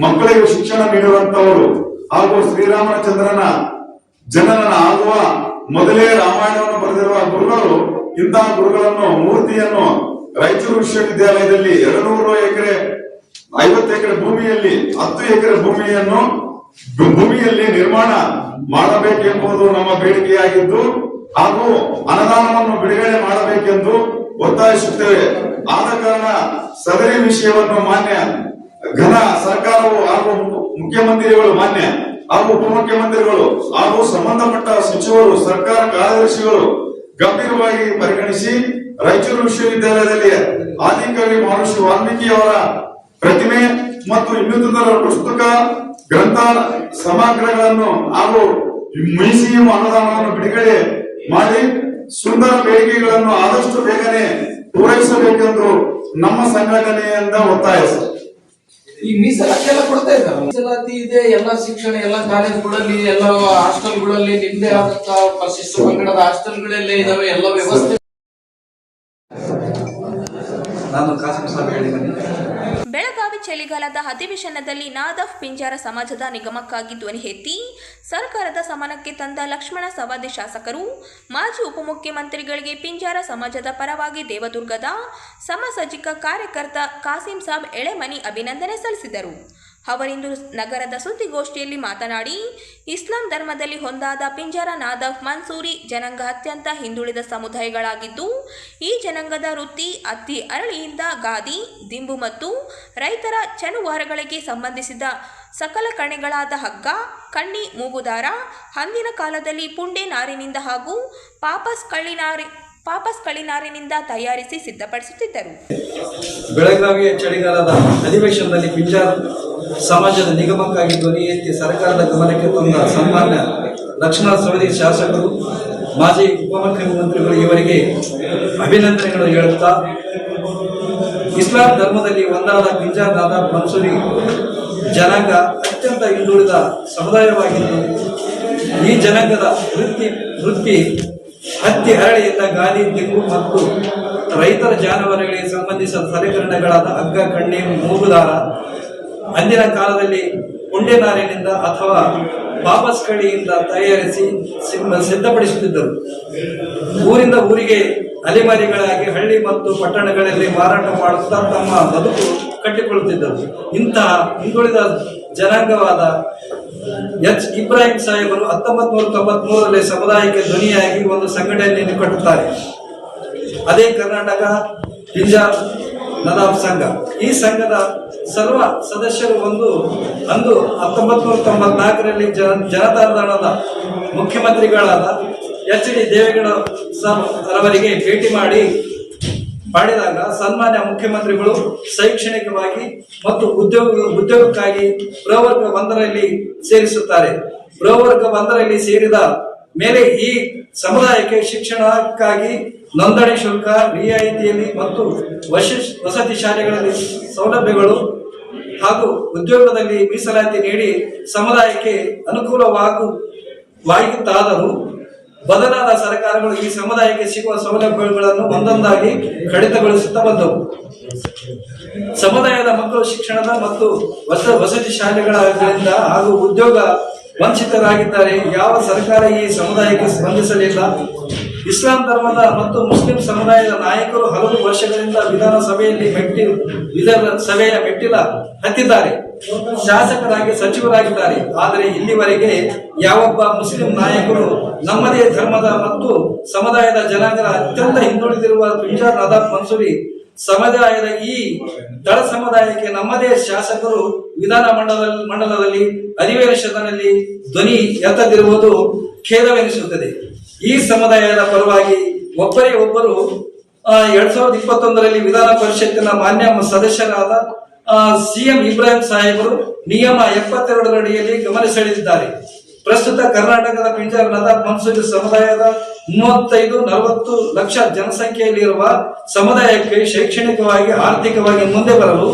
ಮಕ್ಕಳಿಗೆ ಶಿಕ್ಷಣ ನೀಡುವಂತವರು ಹಾಗೂ ಶ್ರೀರಾಮಚಂದ್ರನ ಜನನ ಆಗುವ ಮೊದಲೇ ರಾಮಾಯಣವನ್ನು ಬರೆದಿರುವ ಗುರುಗಳು ಇಂತಹ ಗುರುಗಳನ್ನು ಮೂರ್ತಿಯನ್ನು ರಾಯಚೂರು ವಿಶ್ವವಿದ್ಯಾಲಯದಲ್ಲಿ ಎರಡು ನೂರು ಎಕರೆ, ಐವತ್ತು ಎಕರೆ ಭೂಮಿಯಲ್ಲಿ, ಹತ್ತು ಎಕರೆ ಭೂಮಿಯನ್ನು ಭೂಮಿಯಲ್ಲಿ ನಿರ್ಮಾಣ ಮಾಡಬೇಕೆಂಬುದು ನಮ್ಮ ಬೇಡಿಕೆಯಾಗಿದ್ದು, ಹಾಗೂ ಅನುದಾನವನ್ನು ಬಿಡುಗಡೆ ಮಾಡಬೇಕೆಂದು ಒತ್ತಾಯಿಸುತ್ತೇವೆ. ಆದ ಕಾರಣ ಸದರಿ ವಿಷಯವನ್ನು ಮಾನ್ಯ ಘನ ಸರ್ಕಾರವು ಹಾಗೂ ಮುಖ್ಯಮಂತ್ರಿಗಳು ಮಾನ್ಯ ಹಾಗೂ ಉಪಮುಖ್ಯಮಂತ್ರಿಗಳು ಹಾಗೂ ಸಂಬಂಧಪಟ್ಟ ಸಚಿವರು, ಸರ್ಕಾರ ಕಾರ್ಯದರ್ಶಿಗಳು ಗಂಭೀರವಾಗಿ ಪರಿಗಣಿಸಿ ರಾಯಚೂರು ವಿಶ್ವವಿದ್ಯಾಲಯದಲ್ಲಿ ಆದಿಕವಿ ಮಹರ್ಷಿ ವಾಲ್ಮೀಕಿ ಅವರ ಪ್ರತಿಮೆ ಮತ್ತು ಇನ್ನಿತರ ಪುಸ್ತಕ, ಗ್ರಂಥ, ಸಮಗ್ರಗಳನ್ನು ಹಾಗೂ ಮ್ಯೂಸಿಯಂ ಅನುದಾನವನ್ನು ಬಿಡುಗಡೆ ಮಾಡಿ ಸುಂದರ ಬೇಡಿಕೆಗಳನ್ನು ಆದಷ್ಟು ಬೇಗನೆ ಪೂರೈಸಬೇಕೆಂದು ನಮ್ಮ ಸಂಘಟನೆಯಿಂದ ಒತ್ತಾಯಿಸಿ. ಈ ಮೀಸಲಾತಿ ಎಲ್ಲ ಕೊಡ್ತಾ ಇದ್ದಾರೆ. ಮೀಸಲಾತಿ ಇದೆ, ಎಲ್ಲ ಶಿಕ್ಷಣ, ಎಲ್ಲ ಕಾಲೇಜ್ಗಳಲ್ಲಿ, ಎಲ್ಲ ಹಾಸ್ಟೆಲ್ಗಳಲ್ಲಿ ನಿಮ್ದೇ ಆದಂತ ಪರಿಶಿಷ್ಟ ಪಂಗಡದ ಹಾಸ್ಟೆಲ್ಗಳಲ್ಲೇ ಇದಾವೆ ಎಲ್ಲ ವ್ಯವಸ್ಥೆ. ನಾನು ಖಾಸಗಿ ಸಭೆ ಚಳಿಗಾಲದ ಅಧಿವೇಶನದಲ್ಲಿ ನಾದಫ್ ಪಿಂಜಾರ ಸಮಾಜದ ನಿಗಮಕ್ಕಾಗಿ ಧ್ವನಿ ಎತ್ತಿ ಸರ್ಕಾರದ ಸಮನಕ್ಕೆ ತಂದ ಲಕ್ಷ್ಮಣ ಸವದಿ ಶಾಸಕರು, ಮಾಜಿ ಉಪಮುಖ್ಯಮಂತ್ರಿಗಳಿಗೆ ಪಿಂಜಾರ ಸಮಾಜದ ಪರವಾಗಿ ದೇವದುರ್ಗದ ಸಮಸಜಿಕ ಕಾರ್ಯಕರ್ತ ಕಾಸಿಂ ಸಾಬ್ ಎಳೆಮನಿ ಅಭಿನಂದನೆ ಸಲ್ಲಿಸಿದರು. ಅವರಿಂದು ನಗರದ ಸುದ್ದಿಗೋಷ್ಠಿಯಲ್ಲಿ ಮಾತನಾಡಿ, ಇಸ್ಲಾಂ ಧರ್ಮದಲ್ಲಿ ಹೊಂದಾದ ಪಿಂಜರ ನಾದಫ್ ಮನ್ಸೂರಿ ಜನಾಂಗ ಅತ್ಯಂತ ಹಿಂದುಳಿದ ಸಮುದಾಯಗಳಾಗಿದ್ದು, ಈ ಜನಾಂಗದ ವೃತ್ತಿ, ಅತ್ತಿ ಅರಳಿಯಿಂದ ಗಾದಿ, ದಿಂಬು ಮತ್ತು ರೈತರ ಚನುವಾರಗಳಿಗೆ ಸಂಬಂಧಿಸಿದ ಸಕಲ ಕಣೆಗಳಾದ ಹಗ್ಗ, ಕಣ್ಣಿ, ಮೂಗುದಾರ, ಅಂದಿನ ಕಾಲದಲ್ಲಿ ಪುಂಡೆ ನಾರಿನಿಂದ ಹಾಗೂ ಪಾಪಸ್ ಕಳ್ಳಿನಾರಿ ಪಾಪಸ್ ಕಳಿನಾರಿನಿಂದ ತಯಾರಿಸಿ ಸಿದ್ಧಪಡಿಸುತ್ತಿದ್ದರು. ಬೆಳಗಾವಿಯ ಚಳಿಗಾಲದ ಅಧಿವೇಶನದಲ್ಲಿ ಪಿಂಜಾರ್ ಸಮಾಜದ ನಿಗಮಕ್ಕಾಗಿ ಧ್ವನಿ ಎತ್ತಿ ಸರ್ಕಾರದ ಗಮನಕ್ಕೆ ತಂದ ಸನ್ಮಾನ್ಯ ಲಕ್ಷ್ಮಣ ಸವದಿ ಶಾಸಕರು, ಮಾಜಿ ಉಪಮುಖ್ಯಮಂತ್ರಿಗಳು ಇವರಿಗೆ ಅಭಿನಂದನೆಗಳು ಹೇಳುತ್ತಾ, ಇಸ್ಲಾಂ ಧರ್ಮದಲ್ಲಿ ಒಂದಾದ ಪಿಂಜಾರ್ ದಾದಾ ಮನ್ಸೂರಿ ಜನಾಂಗ ಅತ್ಯಂತ ಹಿಂದುಳಿದ ಸಮುದಾಯವಾಗಿದ್ದು, ಈ ಜನಾಂಗದ ವೃತ್ತಿ ವೃತ್ತಿ ಹತ್ತಿ ಹರಳಿಯಿಂದ ಗಾಲಿ ದಿಕ್ಕು ಮತ್ತು ರೈತರ ಜಾನುವಾರುಗಳಿಗೆ ಸಂಬಂಧಿಸಿದ ಸಲಕರಣೆಗಳಾದ ಹಗ್ಗ, ಕಣ್ಣೀರು, ಮೂಗುದಾರ ಅಂದಿನ ಕಾಲದಲ್ಲಿ ಉಂಡೆನಾರಿನಿಂದ ಅಥವಾ ವಾಪಸ್ ಕಡಿಯಿಂದ ತಯಾರಿಸಿ ಸಿದ್ಧ- ಸಿದ್ಧಪಡಿಸುತ್ತಿದ್ದರು. ಊರಿಂದ ಊರಿಗೆ ಅಲೆಮಾರಿಗಳಾಗಿ ಹಳ್ಳಿ ಮತ್ತು ಪಟ್ಟಣಗಳಲ್ಲಿ ಮಾರಾಟ ಮಾಡುತ್ತಾ ತಮ್ಮ ಬದುಕು ಕಟ್ಟಿಕೊಳ್ಳುತ್ತಿದ್ದರು. ಇಂತಹ ಹಿಂದುಳಿದ ಜನಾಂಗವಾದ ಎಚ್. ಇಬ್ರಾಹಿಂ ಸಾಹೇಬರು ಹತ್ತೊಂಬತ್ ನೂರ ತೊಂಬತ್ ಮೂರರಲ್ಲಿ ಸಮುದಾಯಕ್ಕೆ ಧ್ವನಿಯಾಗಿ ಒಂದು ಸಂಘಟನೆಯನ್ನು ಕಟ್ಟುತ್ತಾರೆ ಅದೇ ಕರ್ನಾಟಕ ಪಿಂಜಾಬ್ ನದಾಬ್ ಸಂಘ. ಈ ಸಂಘದ ಸರ್ವ ಸದಸ್ಯರು ಒಂದು ಅಂದು ಹತ್ತೊಂಬತ್ ನೂರ ತೊಂಬತ್ನಾಲ್ಕರಲ್ಲಿ ಜನ ಜನತಾದಳದ ಮುಖ್ಯಮಂತ್ರಿಗಳಾದ ಎಚ್ ಡಿ ದೇವೇಗೌಡ ಸರ್ ಅವರಿಗೆ ಭೇಟಿ ಮಾಡಿ ಮಾಡಿದಾಗ ಸನ್ಮಾನ್ಯ ಮುಖ್ಯಮಂತ್ರಿಗಳು ಶೈಕ್ಷಣಿಕವಾಗಿ ಮತ್ತು ಉದ್ಯೋಗ, ಉದ್ಯೋಗಕ್ಕಾಗಿ ಪ್ರವರ್ಗ ಒಂದರಲ್ಲಿ ಸೇರಿಸುತ್ತಾರೆ. ಪ್ರವರ್ಗ ಒಂದರಲ್ಲಿ ಸೇರಿದ ಮೇಲೆ ಈ ಸಮುದಾಯಕ್ಕೆ ಶಿಕ್ಷಣಕ್ಕಾಗಿ ನೋಂದಣಿ ಶುಲ್ಕ, ರಿಯಾಯಿತಿಯಲ್ಲಿ ಮತ್ತು ವಸತಿ ಶಾಲೆಗಳಲ್ಲಿ ಸೌಲಭ್ಯಗಳು ಹಾಗೂ ಉದ್ಯೋಗದಲ್ಲಿ ಮೀಸಲಾತಿ ನೀಡಿ ಸಮುದಾಯಕ್ಕೆ ಅನುಕೂಲವಾಗು ವಾಯಿತಾದರೂ ಬದಲಾದ ಸರ್ಕಾರಗಳು ಈ ಸಮುದಾಯಕ್ಕೆ ಸಿಗುವ ಸೌಲಭ್ಯಗಳನ್ನು ಒಂದೊಂದಾಗಿ ಕಡಿತಗೊಳಿಸುತ್ತಾ ಬಂದವು. ಸಮುದಾಯದ ಮಕ್ಕಳು ಶಿಕ್ಷಣದ ಮತ್ತು ವಸ ವಸತಿ ಶಾಲೆಗಳಿಂದ ಹಾಗೂ ಉದ್ಯೋಗ ವಂಚಿತರಾಗಿದ್ದಾರೆ. ಯಾವ ಸರ್ಕಾರ ಈ ಸಮುದಾಯಕ್ಕೆ ಸ್ಪಂದಿಸಲಿಲ್ಲ? ಇಸ್ಲಾಂ ಧರ್ಮದ ಮತ್ತು ಮುಸ್ಲಿಂ ಸಮುದಾಯದ ನಾಯಕರು ಹಲವು ವರ್ಷಗಳಿಂದ ವಿಧಾನಸಭೆಯಲ್ಲಿ ಮೆಟ್ಟಿ ವಿಧಾನಸಭೆಯ ಮೆಟ್ಟಿಲ ಹತ್ತಿದ್ದಾರೆ. ಶಾಸಕರಾಗಿ ಸಚಿವರಾಗಿದ್ದಾರೆ. ಆದರೆ ಇಲ್ಲಿವರೆಗೆ ಯಾವೊಬ್ಬ ಮುಸ್ಲಿಂ ನಾಯಕರು ನಮ್ಮದೇ ಧರ್ಮದ ಮತ್ತು ಸಮುದಾಯದ ಜನಾಂಗದ ಅತ್ಯಂತ ಹಿಂದುಳಿದಿರುವ ಪಿಂಜಾರ್ ನದಾಬ್, ಮನ್ಸೂರಿ ಸಮುದಾಯದ ಈ ದಳ ಸಮುದಾಯಕ್ಕೆ ನಮ್ಮದೇ ಶಾಸಕರು ವಿಧಾನ ಮಂಡಲ ಮಂಡಲದಲ್ಲಿ, ಅಧಿವೇಶನದಲ್ಲಿ ಧ್ವನಿ ಎತ್ತದಿರುವುದು ಖೇದವೆನಿಸುತ್ತದೆ. ಈ ಸಮುದಾಯದ ಪರವಾಗಿ ಒಬ್ಬರೇ ಒಬ್ಬರು ಎರಡ್ ಸಾವಿರದ ಇಪ್ಪತ್ತೊಂದರಲ್ಲಿ ವಿಧಾನ ಪರಿಷತ್ತಿನ ಮಾನ್ಯ ಸದಸ್ಯರಾದ ಸಿಎಂ ಇಬ್ರಾಹಿಂ ಸಾಹೇಬರು ನಿಯಮ ಎಪ್ಪತ್ತೆರಡರ ಅಡಿಯಲ್ಲಿ ಗಮನ ಸೆಳೆದಿದ್ದಾರೆ. ಪ್ರಸ್ತುತ ಕರ್ನಾಟಕದ ಪಿಂಜಾರ್ ನದಾಬ್ ಮನ್ಸೂರಿ ಸಮುದಾಯದ ಮೂವತ್ತೈದು, ನಲವತ್ತು ಲಕ್ಷ ಜನಸಂಖ್ಯೆಯಲ್ಲಿರುವ ಸಮುದಾಯಕ್ಕೆ ಶೈಕ್ಷಣಿಕವಾಗಿ, ಆರ್ಥಿಕವಾಗಿ ಮುಂದೆ ಬರಲು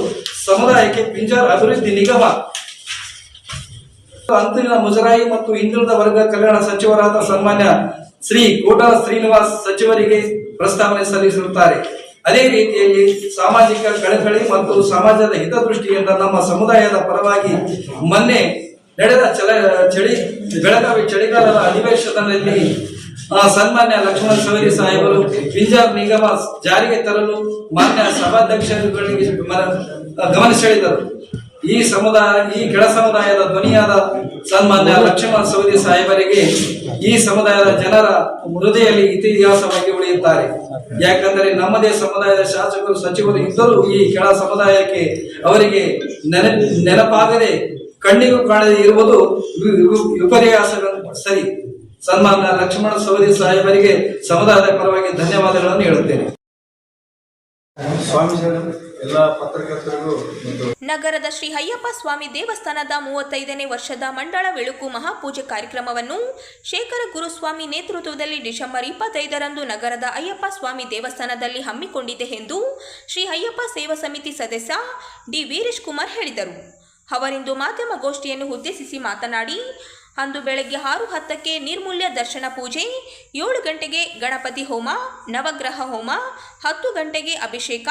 ಸಮುದಾಯಕ್ಕೆ ಪಿಂಜಾರ್ ಅಭಿವೃದ್ಧಿ ನಿಗಮ ಅಂತಿನ ಮುಜರಾಯಿ ಮತ್ತು ಹಿಂದುಳಿದ ವರ್ಗ ಕಲ್ಯಾಣ ಸಚಿವರಾದ ಸನ್ಮಾನ್ಯ ಶ್ರೀ ಕೋಟ ಶ್ರೀನಿವಾಸ್ ಸಚಿವರಿಗೆ ಪ್ರಸ್ತಾವನೆ ಸಲ್ಲಿಸಿರುತ್ತಾರೆ. ಅದೇ ರೀತಿಯಲ್ಲಿ ಸಾಮಾಜಿಕ ಕಳಕಳಿ ಮತ್ತು ಸಮಾಜದ ಹಿತದೃಷ್ಟಿಯಿಂದ ನಮ್ಮ ಸಮುದಾಯದ ಪರವಾಗಿ ಮೊನ್ನೆ ನಡೆದ ಚಲ ಚಳಿ, ಬೆಳಗಾವಿ ಚಳಿಗಾಲದ ಅಧಿವೇಶನದಲ್ಲಿ ಸನ್ಮಾನ್ಯ ಲಕ್ಷ್ಮಣ ಸವರಿ ಸಾಹೇಬರು ಪಿಂಜಾರ್ ನಿಗಮ ಜಾರಿಗೆ ತರಲು ಮಾನ್ಯ ಸಭಾಧ್ಯಕ್ಷರುಗಳಿಗೆ ಗಮನ ಸೆಳೆದರು. ಈ ಸಮುದಾಯ, ಈ ಕೆಳ ಸಮುದಾಯದ ಧ್ವನಿಯಾದ ಸನ್ಮಾನ್ಯ ಲಕ್ಷ್ಮಣ ಸವದಿ ಸಾಹೇಬರಿಗೆ ಈ ಸಮುದಾಯದ ಜನರ ಹೃದಯದಲ್ಲಿ ಇತಿಹಾಸವಾಗಿ ಉಳಿಯುತ್ತಾರೆ. ಯಾಕಂದರೆ ನಮ್ಮದೇ ಸಮುದಾಯದ ಶಾಸಕರು, ಸಚಿವರು ಇದ್ದರೂ ಈ ಕೆಳ ಸಮುದಾಯಕ್ಕೆ ಅವರಿಗೆ ನೆನ, ನೆನಪಾಗದೆ ಕಣ್ಣಿಗೂ ಕಾಣದೆ ಇರುವುದು ವಿಪರ್ಯಾಸ ಸರಿ, ಸನ್ಮಾನ್ಯ ಲಕ್ಷ್ಮಣ ಸವದಿ ಸಾಹೇಬರಿಗೆ ಸಮುದಾಯದ ಪರವಾಗಿ ಧನ್ಯವಾದಗಳನ್ನು ಹೇಳುತ್ತೇನೆ. ನಗರದ ಶ್ರೀ ಅಯ್ಯಪ್ಪ ಸ್ವಾಮಿ ದೇವಸ್ಥಾನದ ಮೂವತ್ತೈದನೇ ವರ್ಷದ ಮಂಡಳ ಬೆಳಕು ಮಹಾಪೂಜೆ ಕಾರ್ಯಕ್ರಮವನ್ನು ಶೇಖರ ಗುರುಸ್ವಾಮಿ ನೇತೃತ್ವದಲ್ಲಿ ಡಿಸೆಂಬರ್ ಇಪ್ಪತ್ತೈದರಂದು ನಗರದ ಅಯ್ಯಪ್ಪ ಸ್ವಾಮಿ ದೇವಸ್ಥಾನದಲ್ಲಿ ಹಮ್ಮಿಕೊಂಡಿದೆ ಎಂದು ಶ್ರೀ ಅಯ್ಯಪ್ಪ ಸೇವಾ ಸಮಿತಿ ಸದಸ್ಯ ಡಿ ವೀರೇಶ್ ಕುಮಾರ್ ಹೇಳಿದರು. ಅವರಿಂದು ಮಾಧ್ಯಮಗೋಷ್ಠಿಯನ್ನು ಉದ್ದೇಶಿಸಿ ಮಾತನಾಡಿ ಅಂದು ಬೆಳಗ್ಗೆ ಆರು ಹತ್ತಕ್ಕೆ ನಿರ್ಮೂಲ್ಯ ದರ್ಶನ ಪೂಜೆ, ಏಳು ಗಂಟೆಗೆ ಗಣಪತಿ ಹೋಮ, ನವಗ್ರಹ ಹೋಮ, ಹತ್ತು ಗಂಟೆಗೆ ಅಭಿಷೇಕ,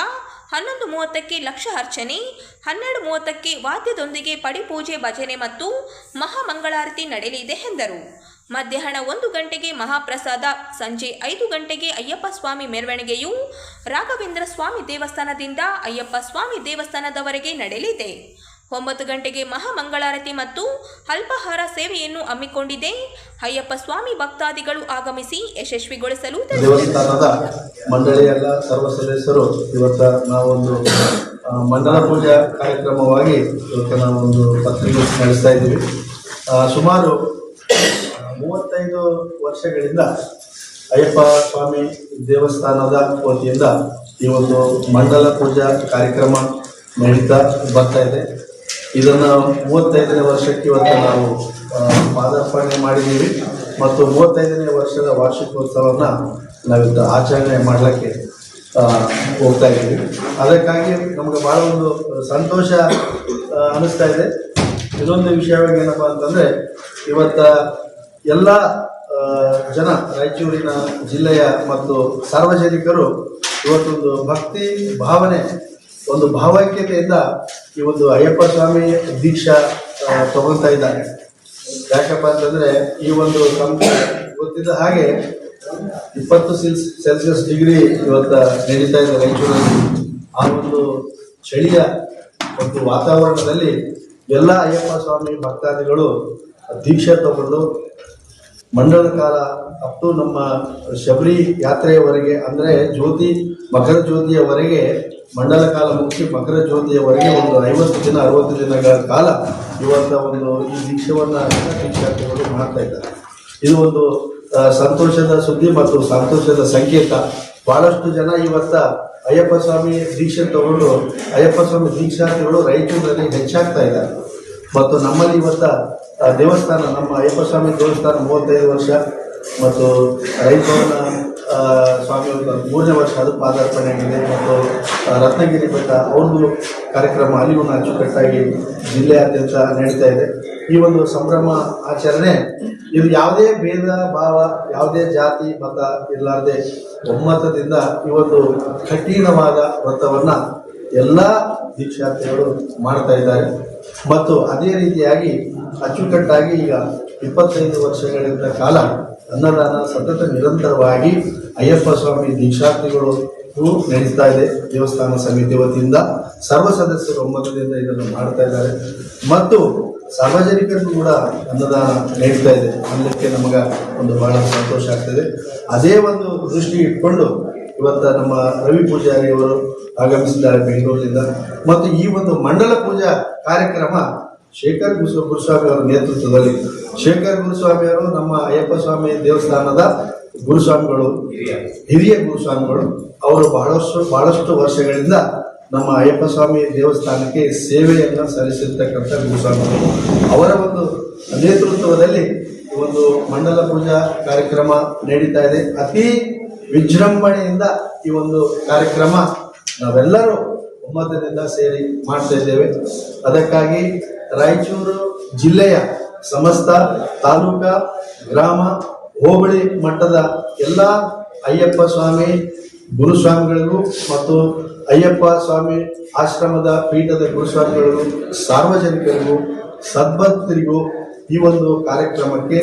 ಹನ್ನೊಂದು ಮೂವತ್ತಕ್ಕೆ ಲಕ್ಷ ಅರ್ಚನೆ, ಹನ್ನೆರಡು ಮೂವತ್ತಕ್ಕೆ ವಾದ್ಯದೊಂದಿಗೆ ಪಡಿಪೂಜೆ ಭಜನೆ ಮತ್ತು ಮಹಾಮಂಗಳಾರತಿ ನಡೆಯಲಿದೆ ಎಂದರು. ಮಧ್ಯಾಹ್ನ ಒಂದು ಗಂಟೆಗೆ ಮಹಾಪ್ರಸಾದ, ಸಂಜೆ ಐದು ಗಂಟೆಗೆ ಅಯ್ಯಪ್ಪ ಸ್ವಾಮಿ ಮೆರವಣಿಗೆಯು ರಾಘವೇಂದ್ರ ಸ್ವಾಮಿ ದೇವಸ್ಥಾನದಿಂದ ಅಯ್ಯಪ್ಪ ಸ್ವಾಮಿ ದೇವಸ್ಥಾನದವರೆಗೆ ನಡೆಯಲಿದೆ. ಒಂಬತ್ತು ಗಂಟೆಗೆ ಮಹಾಮಂಗಳಾರತಿ ಮತ್ತು ಅಲ್ಪಾಹಾರ ಸೇವೆಯನ್ನು ಹಮ್ಮಿಕೊಂಡಿದೆ. ಅಯ್ಯಪ್ಪ ಸ್ವಾಮಿ ಭಕ್ತಾದಿಗಳು ಆಗಮಿಸಿ ಯಶಸ್ವಿಗೊಳಿಸಲು ದೇವಸ್ಥಾನದ ಮಂಡಳಿಯ ಎಲ್ಲ ಸರ್ವ ಸದಸ್ಯರು ಇವತ್ತ ನಾವೊಂದು ಮಂಡಲ ಪೂಜಾ ಕಾರ್ಯಕ್ರಮವಾಗಿ ಇವತ್ತು ನಾವೊಂದು ಪತ್ರಿಕೆ ನಡೆಸ್ತಾ ಇದ್ದೀವಿ. ಸುಮಾರು ಮೂವತ್ತೈದು ವರ್ಷಗಳಿಂದ ಅಯ್ಯಪ್ಪ ಸ್ವಾಮಿ ದೇವಸ್ಥಾನದ ವತಿಯಿಂದ ಈ ಒಂದು ಮಂಡಲ ಪೂಜಾ ಕಾರ್ಯಕ್ರಮ ನಡೀತಾ ಬರ್ತಾ ಇದೆ. ಇದನ್ನು ಮೂವತ್ತೈದನೇ ವರ್ಷಕ್ಕೆ ಇವತ್ತು ನಾವು ಪಾದಾರ್ಪಣೆ ಮಾಡಿದ್ದೀವಿ. ಮತ್ತು ಮೂವತ್ತೈದನೇ ವರ್ಷದ ವಾರ್ಷಿಕೋತ್ಸವವನ್ನು ನಾವಿದ್ದು ಆಚರಣೆ ಮಾಡಲಿಕ್ಕೆ ಹೋಗ್ತಾ ಇದ್ದೀವಿ. ಅದಕ್ಕಾಗಿ ನಮಗೆ ಭಾಳ ಒಂದು ಸಂತೋಷ ಅನ್ನಿಸ್ತಾ ಇದೆ. ಇದೊಂದು ವಿಷಯವಾಗಿ ಏನಪ್ಪ ಅಂತಂದರೆ, ಇವತ್ತ ಎಲ್ಲ ಜನ ರಾಯಚೂರಿನ ಜಿಲ್ಲೆಯ ಮತ್ತು ಸಾರ್ವಜನಿಕರು ಇವತ್ತೊಂದು ಭಕ್ತಿ ಭಾವನೆ ಒಂದು ಭಾವೈಕ್ಯತೆಯಿಂದ ಈ ಒಂದು ಅಯ್ಯಪ್ಪ ಸ್ವಾಮಿ ದೀಕ್ಷಾ ತಗೊಳ್ತಾ ಇದ್ದಾರೆ. ಯಾಕಪ್ಪ ಅಂತಂದ್ರೆ ಈ ಒಂದು ಗೊತ್ತಿದ್ದ ಹಾಗೆ ಇಪ್ಪತ್ತು ಸೆಲ್ಸ್ ಸೆಲ್ಸಿಯಸ್ ಡಿಗ್ರಿ ಇವತ್ತ ನಡೀತಾ ಇದೆ ರಾಯಚೂರಲ್ಲಿ ಆ ಒಂದು ಚಳಿಯ ಒಂದು ವಾತಾವರಣದಲ್ಲಿ ಎಲ್ಲ ಅಯ್ಯಪ್ಪ ಸ್ವಾಮಿ ಭಕ್ತಾದಿಗಳು ದೀಕ್ಷೆ ತಗೊಂಡು ಮಂಡಲ ಕಾಲ ಅಪ್ ಟು ನಮ್ಮ ಶಬರಿ ಯಾತ್ರೆಯವರೆಗೆ ಅಂದರೆ ಜ್ಯೋತಿ, ಮಕರ ಜ್ಯೋತಿಯವರೆಗೆ, ಮಂಡಲ ಕಾಲ ಮುಗಿಸಿ ಮಕರ ಜ್ಯೋತಿಯವರೆಗೆ ಒಂದು ಐವತ್ತು ದಿನ, ಅರವತ್ತು ದಿನಗಳ ಕಾಲ ಇವತ್ತ ಒಂದು ಈ ದೀಕ್ಷವನ್ನು ದೀಕ್ಷಾರ್ಥಿಗಳು ಮಾಡ್ತಾ ಇದ್ದಾರೆ. ಇದು ಒಂದು ಸಂತೋಷದ ಸುದ್ದಿ ಮತ್ತು ಸಂತೋಷದ ಸಂಕೇತ. ಬಹಳಷ್ಟು ಜನ ಇವತ್ತ ಅಯ್ಯಪ್ಪ ಸ್ವಾಮಿ ದೀಕ್ಷೆ ತಗೊಂಡು, ಅಯ್ಯಪ್ಪ ಸ್ವಾಮಿ ದೀಕ್ಷಾರ್ಥಿಗಳು ರಾಯಚೂರಿನಲ್ಲಿ ಹೆಚ್ಚಾಗ್ತಾ ಇದ್ದಾರೆ. ಮತ್ತು ನಮ್ಮಲ್ಲಿ ಇವತ್ತ ದೇವಸ್ಥಾನ, ನಮ್ಮ ಅಯ್ಯಪ್ಪ ಸ್ವಾಮಿ ದೇವಸ್ಥಾನ ಮೂವತ್ತೈದು ವರ್ಷ ಮತ್ತು ರೈತವನ ಸ್ವಾಮಿ ಮೂರನೇ ವರ್ಷ ಅದು ಪಾದಾರ್ಪಣೆ ಆಗಿದೆ. ಮತ್ತು ರತ್ನಗಿರಿ ಬೆಟ್ಟ, ಅವ್ರದ್ದು ಕಾರ್ಯಕ್ರಮ ಅಲ್ಲಿಯೂ ಅಚ್ಚುಕಟ್ಟಾಗಿ ಜಿಲ್ಲೆಯಾದ್ಯಂತ ನಡೀತಾ ಇದೆ. ಈ ಒಂದು ಸಂಭ್ರಮ ಆಚರಣೆ, ಇದು ಯಾವುದೇ ಭೇದ, ಭಾವ, ಯಾವುದೇ ಜಾತಿ, ಮತ ಇರಲಾರದೆ ಒಮ್ಮತದಿಂದ ಈ ಒಂದು ಕಠಿಣವಾದ ವ್ರತವನ್ನು ಎಲ್ಲ ದೀಕ್ಷಾರ್ಥಿಗಳು ಮಾಡ್ತಾ ಇದ್ದಾರೆ. ಮತ್ತು ಅದೇ ರೀತಿಯಾಗಿ ಅಚ್ಚುಕಟ್ಟಾಗಿ ಈಗ ಇಪ್ಪತ್ತೈದು ವರ್ಷಗಳಿಂದ ಕಾಲ ಅನ್ನದಾನ ಸತತ ನಿರಂತರವಾಗಿ ಅಯ್ಯಪ್ಪ ಸ್ವಾಮಿ ದೀಕ್ಷಾರ್ಥಿಗಳು ನಡೀತಾ ಇದೆ. ದೇವಸ್ಥಾನ ಸಮಿತಿ ವತಿಯಿಂದ ಸರ್ವ ಸದಸ್ಯರು ಒಮ್ಮತದಿಂದ ಇದನ್ನು ಮಾಡ್ತಾ ಇದ್ದಾರೆ. ಮತ್ತು ಸಾರ್ವಜನಿಕರಿಗೂ ಕೂಡ ಅನ್ನದಾನ ನೀಡ್ತಾ ಇದೆ. ಅನ್ನಕ್ಕೆ ನಮಗೆ ಒಂದು ಬಹಳ ಸಂತೋಷ ಆಗ್ತದೆ. ಅದೇ ಒಂದು ದೃಷ್ಟಿ ಇಟ್ಕೊಂಡು ಇವತ್ತ ನಮ್ಮ ರವಿ ಪೂಜಾರಿ ಅವರು ಆಗಮಿಸಿದ್ದಾರೆ ಬೆಂಗಳೂರಿನಿಂದ. ಮತ್ತು ಈ ಒಂದು ಮಂಡಲ ಪೂಜಾ ಕಾರ್ಯಕ್ರಮ ಶೇಖರ್ ಗುರು ಗುರುಸ್ವಾಮಿ ಅವರ ನೇತೃತ್ವದಲ್ಲಿ. ಶೇಖರ್ ಗುರುಸ್ವಾಮಿ ಅವರು ನಮ್ಮ ಅಯ್ಯಪ್ಪ ಸ್ವಾಮಿ ದೇವಸ್ಥಾನದ ಗುರುಸ್ವಾಮಿಗಳು, ಹಿರಿಯ ಗುರುಸ್ವಾಮಿಗಳು. ಅವರು ಬಹಳಷ್ಟು ಬಹಳಷ್ಟು ವರ್ಷಗಳಿಂದ ನಮ್ಮ ಅಯ್ಯಪ್ಪ ಸ್ವಾಮಿ ದೇವಸ್ಥಾನಕ್ಕೆ ಸೇವೆಯನ್ನು ಸಲ್ಲಿಸಿರ್ತಕ್ಕಂಥ ಗುರುಸ್ವಾಮಿಗಳು. ಅವರ ಒಂದು ನೇತೃತ್ವದಲ್ಲಿ ಒಂದು ಮಂಡಲ ಪೂಜಾ ಕಾರ್ಯಕ್ರಮ ನಡೀತಾ ಇದೆ. ಅತಿ ವಿಜೃಂಭಣೆಯಿಂದ ಈ ಒಂದು ಕಾರ್ಯಕ್ರಮ ನಾವೆಲ್ಲರೂ ಒಮ್ಮತದಿಂದ ಸೇರಿ ಮಾಡ್ತಾ ಇದ್ದೇವೆ. ಅದಕ್ಕಾಗಿ ರಾಯಚೂರು ಜಿಲ್ಲೆಯ ಸಮಸ್ತ ತಾಲೂಕಾ, ಗ್ರಾಮ, ಹೋಬಳಿ ಮಟ್ಟದ ಎಲ್ಲ ಅಯ್ಯಪ್ಪ ಸ್ವಾಮಿ, ಗುರುಸ್ವಾಮಿಗಳಿಗೂ ಮತ್ತು ಅಯ್ಯಪ್ಪ ಸ್ವಾಮಿ ಆಶ್ರಮದ ಪೀಠದ ಗುರುಸ್ವಾಮಿಗಳಿಗೂ, ಸಾರ್ವಜನಿಕರಿಗೂ, ಸದ್ಭಕ್ತರಿಗೂ ಈ ಒಂದು ಕಾರ್ಯಕ್ರಮಕ್ಕೆ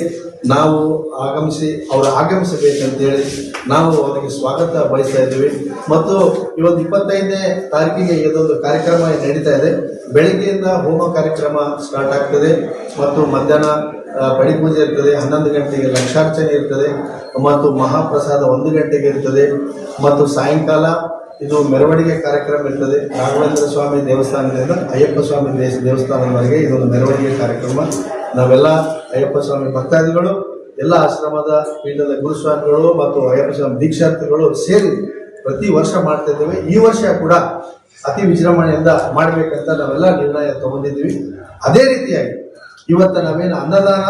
ನಾವು ಆಗಮಿಸಿ ಅವರು ಆಗಮಿಸಬೇಕಂತೇಳಿ ನಾವು ಅವರಿಗೆ ಸ್ವಾಗತ ಬಯಸ್ತಾ ಇದ್ದೀವಿ. ಮತ್ತು ಇವತ್ತು ಇಪ್ಪತ್ತೈದನೇ ತಾರೀಕಿಗೆ ಇದೊಂದು ಕಾರ್ಯಕ್ರಮ ನಡೀತಾ ಇದೆ. ಬೆಳಗ್ಗೆಯಿಂದ ಹೋಮ ಕಾರ್ಯಕ್ರಮ ಸ್ಟಾರ್ಟ್ ಆಗ್ತದೆ. ಮತ್ತು ಮಧ್ಯಾಹ್ನ ಬಡಿ ಪೂಜೆ ಇರ್ತದೆ, ಹನ್ನೊಂದು ಗಂಟೆಗೆ ಲಕ್ಷಾರ್ಚನೆ ಇರ್ತದೆ, ಮತ್ತು ಮಹಾಪ್ರಸಾದ ಒಂದು ಗಂಟೆಗೆ ಇರ್ತದೆ, ಮತ್ತು ಸಾಯಂಕಾಲ ಇದು ಮೆರವಣಿಗೆ ಕಾರ್ಯಕ್ರಮ ಇರ್ತದೆ. ರಾಘವೇಂದ್ರ ಸ್ವಾಮಿ ದೇವಸ್ಥಾನದಿಂದ ಅಯ್ಯಪ್ಪ ಸ್ವಾಮಿ ದೇವಸ್ಥಾನದವರೆಗೆ ಇದೊಂದು ಮೆರವಣಿಗೆ ಕಾರ್ಯಕ್ರಮ. ನಾವೆಲ್ಲ ಅಯ್ಯಪ್ಪ ಸ್ವಾಮಿ ಭಕ್ತಾದಿಗಳು, ಎಲ್ಲ ಆಶ್ರಮದ ಪೀಠದ ಗುರುಸ್ವಾಮಿಗಳು ಮತ್ತು ಅಯ್ಯಪ್ಪ ಸ್ವಾಮಿ ದೀಕ್ಷಾರ್ಥಿಗಳು ಸೇರಿ ಪ್ರತಿ ವರ್ಷ ಮಾಡ್ತಾ ಇದ್ದೇವೆ. ಈ ವರ್ಷ ಕೂಡ ಅತಿ ವಿಜೃಂಭಣೆಯಿಂದ ಮಾಡಬೇಕಂತ ನಾವೆಲ್ಲ ನಿರ್ಣಯ ತಗೊಂಡಿದ್ದೀವಿ. ಅದೇ ರೀತಿಯಾಗಿ ಇವತ್ತು ನಾವೇನು ಅನ್ನದಾನ